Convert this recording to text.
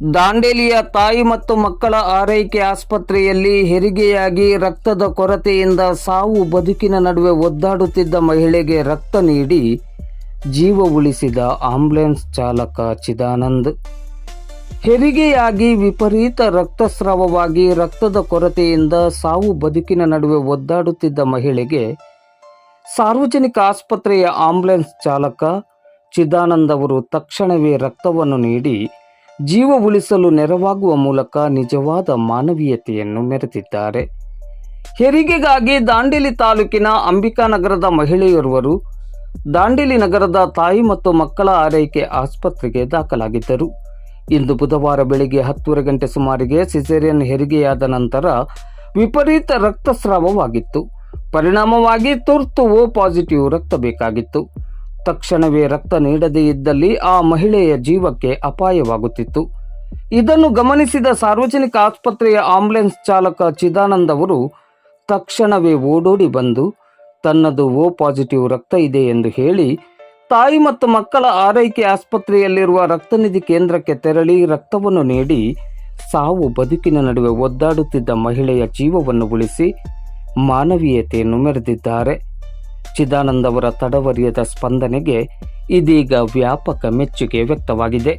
ದಾಂಡೇಲಿಯ ತಾಯಿ ಮತ್ತು ಮಕ್ಕಳ ಆರೈಕೆ ಆಸ್ಪತ್ರೆಯಲ್ಲಿ ಹೆರಿಗೆಯಾಗಿ ರಕ್ತದ ಕೊರತೆಯಿಂದ ಸಾವು ಬದುಕಿನ ನಡುವೆ ಒದ್ದಾಡುತ್ತಿದ್ದ ಮಹಿಳೆಗೆ ರಕ್ತ ನೀಡಿ ಜೀವ ಉಳಿಸಿದ ಆಂಬ್ಯುಲೆನ್ಸ್ ಚಾಲಕ ಚಿದಾನಂದ್. ಹೆರಿಗೆಯಾಗಿ ವಿಪರೀತ ರಕ್ತಸ್ರಾವವಾಗಿ ರಕ್ತದ ಕೊರತೆಯಿಂದ ಸಾವು ಬದುಕಿನ ನಡುವೆ ಒದ್ದಾಡುತ್ತಿದ್ದ ಮಹಿಳೆಗೆ ಸಾರ್ವಜನಿಕ ಆಸ್ಪತ್ರೆಯ ಆಂಬ್ಯುಲೆನ್ಸ್ ಚಾಲಕ ಚಿದಾನಂದ್ ಅವರು ತಕ್ಷಣವೇ ರಕ್ತವನ್ನು ನೀಡಿ ಜೀವ ಉಳಿಸಲು ನೆರವಾಗುವ ಮೂಲಕ ನಿಜವಾದ ಮಾನವೀಯತೆಯನ್ನು ಮೆರೆದಿದ್ದಾರೆ. ಹೆರಿಗೆಗಾಗಿ ದಾಂಡೇಲಿ ತಾಲೂಕಿನ ಅಂಬಿಕಾನಗರದ ಮಹಿಳೆಯೊರ್ವರು ದಾಂಡೇಲಿ ನಗರದ ತಾಯಿ ಮತ್ತು ಮಕ್ಕಳ ಆರೈಕೆ ಆಸ್ಪತ್ರೆಗೆ ದಾಖಲಾಗಿದ್ದರು. ಇಂದು ಬುಧವಾರ ಬೆಳಿಗ್ಗೆ ಹತ್ತೂವರೆ ಗಂಟೆ ಸುಮಾರಿಗೆ ಸಿಸೇರಿಯನ್ ಹೆರಿಗೆಯಾದ ನಂತರ ವಿಪರೀತ ರಕ್ತಸ್ರಾವವಾಗಿತ್ತು. ಪರಿಣಾಮವಾಗಿ ತುರ್ತು ಓ ಪಾಸಿಟಿವ್ ರಕ್ತ ಬೇಕಾಗಿತ್ತು. ತಕ್ಷಣವೇ ರಕ್ತ ನೀಡದೇ ಇದ್ದಲ್ಲಿ ಆ ಮಹಿಳೆಯ ಜೀವಕ್ಕೆ ಅಪಾಯವಾಗುತ್ತಿತ್ತು. ಇದನ್ನು ಗಮನಿಸಿದ ಸಾರ್ವಜನಿಕ ಆಸ್ಪತ್ರೆಯ ಆಂಬ್ಯುಲೆನ್ಸ್ ಚಾಲಕ ಚಿದಾನಂದ್ ಅವರು, ತಕ್ಷಣವೇ ಓಡೋಡಿ ಬಂದು, ತನ್ನದು ಓ ಪಾಸಿಟಿವ್ ರಕ್ತ ಇದೆ ಎಂದು ಹೇಳಿ, ತಾಯಿ ಮತ್ತು ಮಕ್ಕಳ ಆರೈಕೆ ಆಸ್ಪತ್ರೆಯಲ್ಲಿರುವ ರಕ್ತನಿಧಿ ಕೇಂದ್ರಕ್ಕೆ ತೆರಳಿ ರಕ್ತವನ್ನು ನೀಡಿ, ಸಾವು ಬದುಕಿನ ನಡುವೆ ಒದ್ದಾಡುತ್ತಿದ್ದ ಮಹಿಳೆಯ ಜೀವವನ್ನು ಉಳಿಸಿ, ಮಾನವೀಯತೆಯನ್ನು ಮೆರೆದಿದ್ದಾರೆ. ಚಿದಾನಂದ್ ಅವರ ತಡವರಿಯದ ಸ್ಪಂದನೆಗೆ ಇದೀಗ ವ್ಯಾಪಕ ಮೆಚ್ಚುಗೆ ವ್ಯಕ್ತವಾಗಿದೆ.